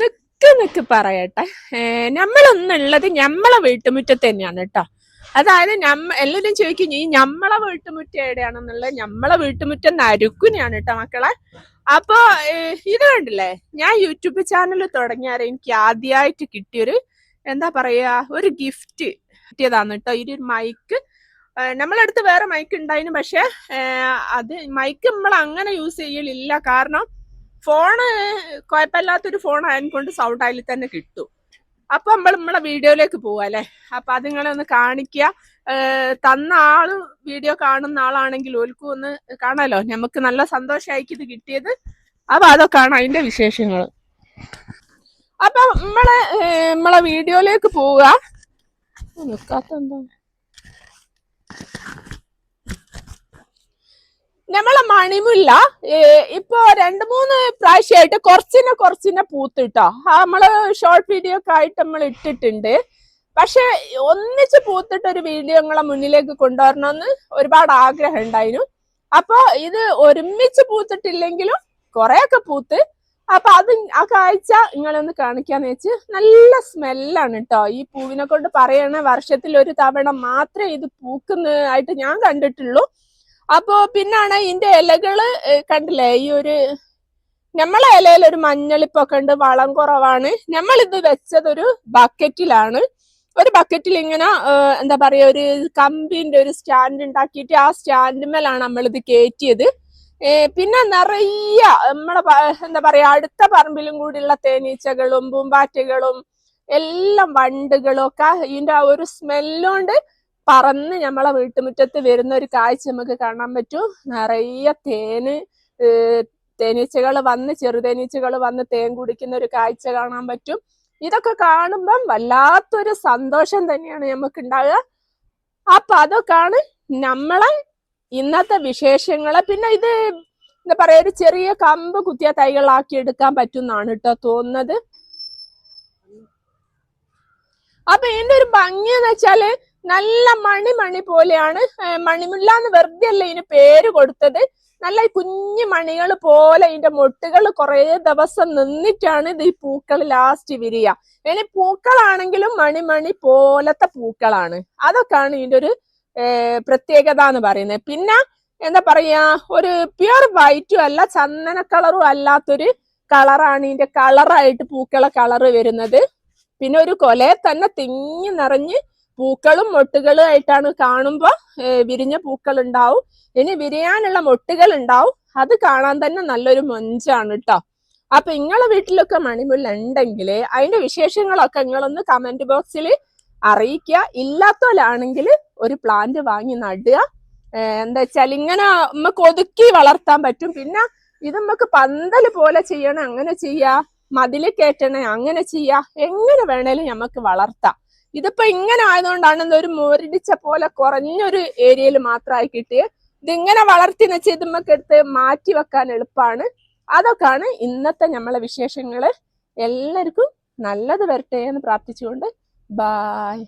നിക്ക് നിക്ക് പറയട്ടെ. നമ്മളൊന്നുള്ളത് ഞമ്മളെ വീട്ടുമുറ്റത്ത് തന്നെയാണ് കേട്ടോ. അതായത് ഞമ്മ എല്ലാവരും ചോദിക്കും ഈ ഞമ്മളെ വീട്ടുമുറ്റം എവിടെയാണെന്നുള്ളത്? ഞമ്മളെ വീട്ടുമുറ്റം നരുക്കുനെയാണ് കേട്ടോ മക്കളെ. അപ്പോ ഇത് കണ്ടില്ലേ? ഞാൻ യൂട്യൂബ് ചാനൽ തുടങ്ങിയാൽ എനിക്ക് ആദ്യമായിട്ട് കിട്ടിയൊരു എന്താ പറയാ ഒരു ഗിഫ്റ്റ് കിട്ടിയതാണ് കേട്ടോ. ഒരു മൈക്ക് നമ്മളടുത്ത് വേറെ മൈക്ക് ഉണ്ടായിരുന്നു പക്ഷെ അത് മൈക്ക് നമ്മൾ അങ്ങനെ യൂസ് ചെയ്യലില്ല. കാരണം ഫോണ് കുഴപ്പമില്ലാത്തൊരു ഫോൺ ആയതുകൊണ്ട് സൗണ്ട് അതിൽ തന്നെ കിട്ടും. അപ്പൊ നമ്മൾ നമ്മളെ വീഡിയോയിലേക്ക് പോവാ അല്ലെ? അപ്പൊ അത് ഒന്ന് കാണിക്കുക തന്ന ആൾ വീഡിയോ കാണുന്ന ആളാണെങ്കിൽ ഓൽക്കും ഒന്ന് കാണാലോ? നമുക്ക് നല്ല സന്തോഷമായിരിക്കും ഇത് കിട്ടിയത്. അപ്പൊ അതൊക്കെയാണ് അതിന്റെ വിശേഷങ്ങൾ. അപ്പൊ നമ്മളെ നമ്മളെ വീഡിയോയിലേക്ക് പോവുക നിൽക്കാത്ത എന്താ? നമ്മളെ മണിമുല്ല ഇപ്പൊ രണ്ട് മൂന്ന് പ്രാവശ്യമായിട്ട് കുറച്ചിനെ കുറച്ചിനെ പൂത്തിട്ടോ. നമ്മൾ ഷോർട്ട് വീഡിയോ ഒക്കെ ആയിട്ട് നമ്മൾ ഇട്ടിട്ടുണ്ട്. പക്ഷെ ഒന്നിച്ച് പൂത്തിട്ട് ഒരു വീഡിയോ നിങ്ങളെ മുന്നിലേക്ക് കൊണ്ടുവരണമെന്ന് ഒരുപാട് ആഗ്രഹം ഉണ്ടായിരുന്നു. അപ്പൊ ഇത് ഒരുമിച്ച് പൂത്തിട്ടില്ലെങ്കിലും കുറെയൊക്കെ പൂത്ത്. അപ്പൊ അത് ആ കാഴ്ച നിങ്ങളൊന്ന് കാണിക്കാന്ന് വെച്ച് നല്ല സ്മെല്ലാണ് കേട്ടോ ഈ പൂവിനെ കൊണ്ട് പറയണ വർഷത്തിൽ ഒരു തവണ മാത്രമേ ഇത് പൂക്കുന്നതായിട്ട് ഞാൻ കണ്ടിട്ടുള്ളൂ. അപ്പോ പിന്നാണ് ഇതിന്റെ ഇലകൾ കണ്ടില്ലേ ഈ ഒരു നമ്മളെ ഇലയിൽ ഒരു മഞ്ഞളിപ്പൊക്കെ ഉണ്ട് വളം കുറവാണ്. നമ്മൾ ഇത് വെച്ചത് ഒരു ബക്കറ്റിലാണ്. ഒരു ബക്കറ്റിൽ ഇങ്ങനെ എന്താ പറയാ ഒരു കമ്പിന്റെ ഒരു സ്റ്റാൻഡ് ഉണ്ടാക്കിയിട്ട് ആ സ്റ്റാൻഡിന്മേലാണ് നമ്മൾ ഇത് കയറ്റിയത്. പിന്നെ നിറയെ നമ്മളെ എന്താ പറയാ അടുത്ത പറമ്പിലും കൂടിയുള്ള തേനീച്ചകളും പൂമ്പാറ്റകളും എല്ലാം വണ്ടുകളും ഒക്കെ ഇതിന്റെ ആ ഒരു സ്മെല്ലുകൊണ്ട് പറന്ന് നമ്മളെ വീട്ടുമുറ്റത്ത് വരുന്ന ഒരു കാഴ്ച നമുക്ക് കാണാൻ പറ്റും. നിറയെ തേന് തേനീച്ചകൾ വന്ന് ചെറുതേനീച്ചകൾ വന്ന് തേൻ കുടിക്കുന്ന ഒരു കാഴ്ച കാണാൻ പറ്റും. ഇതൊക്കെ കാണുമ്പം വല്ലാത്തൊരു സന്തോഷം തന്നെയാണ് നമുക്ക് ഉണ്ടാവുക അപ്പൊ അതൊക്കെയാണ് നമ്മളെ ഇന്നത്തെ വിശേഷങ്ങളെ. പിന്നെ ഇത് എന്താ പറയാ ഒരു ചെറിയ കമ്പ് കുത്തിയ തൈകളാക്കി എടുക്കാൻ പറ്റുന്നാണ് കേട്ടോ തോന്നുന്നത്. അപ്പൊ ഇതിന്റെ ഒരു ഭംഗി എന്ന് വെച്ചാൽ നല്ല മണി മണി പോലെയാണ് മണിമുല്ല എന്ന് വെറുതെ അല്ല ഇതിന് പേര് കൊടുത്തത്. നല്ല കുഞ്ഞു മണികൾ പോലെ ഇതിന്റെ മൊട്ടുകൾ കുറെ ദിവസം നിന്നിട്ടാണ് ഇത് ഈ പൂക്കൾ ലാസ്റ്റ് വിരിയ ഇനി പൂക്കളാണെങ്കിലും മണിമണി പോലത്തെ പൂക്കളാണ്. അതൊക്കെയാണ് ഇതിന്റെ ഒരു പ്രത്യേകത എന്ന് പറയുന്നത്. പിന്നെ എന്താ പറയാ ഒരു പ്യുർ വൈറ്റും അല്ല ചന്ദന കളറും അല്ലാത്തൊരു കളറാണ് ഇതിന്റെ കളറായിട്ട് പൂക്കളെ കളറ് വരുന്നത്. പിന്നെ ഒരു കൊലയെ തന്നെ തിങ്ങി നിറഞ്ഞ് പൂക്കളും മൊട്ടുകളും ആയിട്ടാണ് കാണുമ്പോ ഏർ വിരിഞ്ഞ പൂക്കൾ ഉണ്ടാവും ഇനി വിരിയാനുള്ള മൊട്ടുകൾ ഉണ്ടാവും അത് കാണാൻ തന്നെ നല്ലൊരു മൊഞ്ചാണ് കേട്ടോ അപ്പൊ നിങ്ങളെ വീട്ടിലൊക്കെ മണിമുല്ല ഉണ്ടെങ്കിൽ അതിന്റെ വിശേഷങ്ങളൊക്കെ നിങ്ങളൊന്ന് കമന്റ് ബോക്സിൽ അറിയിക്കുക ഇല്ലാത്തവരാണെങ്കിൽ ഒരു പ്ലാന്റ് വാങ്ങി നടുക. എന്താ വെച്ചാൽ ഇങ്ങനെ നമുക്ക് ഒതുക്കി വളർത്താൻ പറ്റും. പിന്നെ ഇത് നമുക്ക് പന്തൽ പോലെ ചെയ്യണം. അങ്ങനെ ചെയ്യാ. മതിൽ കയറ്റണേ അങ്ങനെ ചെയ്യാ. എങ്ങനെ വേണേലും നമുക്ക് വളർത്താം. ഇതിപ്പോ ഇങ്ങനെ ആയതുകൊണ്ടാണ് ഒരു മുരടിച്ച പോലെ കുറഞ്ഞൊരു ഏരിയയിൽ മാത്രമായി കിട്ടിയത് ഇതിങ്ങനെ വളർത്തി വെച്ച് ഇത് നമുക്ക് എടുത്ത് മാറ്റി വെക്കാൻ എളുപ്പമാണ് അതൊക്കെയാണ് ഇന്നത്തെ നമ്മളെ വിശേഷങ്ങൾ. എല്ലാവർക്കും നല്ലത് വരട്ടെ എന്ന് പ്രാർത്ഥിച്ചുകൊണ്ട് ബായ്